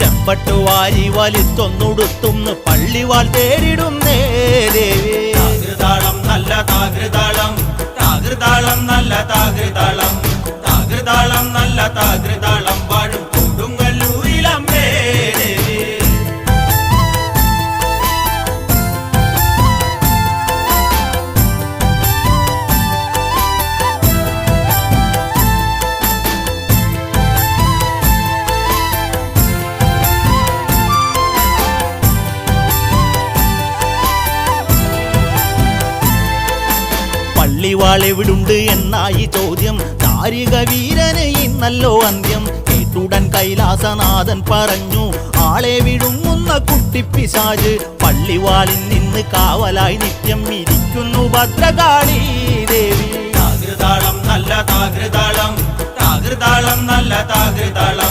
ചെമ്പട്ട് വാരി വലിത്തൊന്നുടുത്തുന്ന് പള്ളിവാൾ തേടിടുന്നേ താകൃതാളം നല്ല താകൃതാളം താകൃതാളം നല്ല താകൃതാളം താകൃതാളം നല്ല താകൃതാളം. പള്ളിവാൾ വിടുണ്ട് എന്നായി ചോദ്യം. താരിക വീരന് ഇന്നല്ലോ അന്ത്യം. കേട്ടുടൻ കൈലാസനാഥൻ പറഞ്ഞു ആളെ വിഴുങ്ങുന്ന കുട്ടിപ്പിശാജ് പള്ളിവാളിൽ നിന്ന് കാവലായി നിത്യം ഇരിക്കുന്നു ഭദ്രകാളി ദേവി. താകൃതാളം നല്ല താകൃതാളം താകൃതാളം നല്ല താകൃതാളം.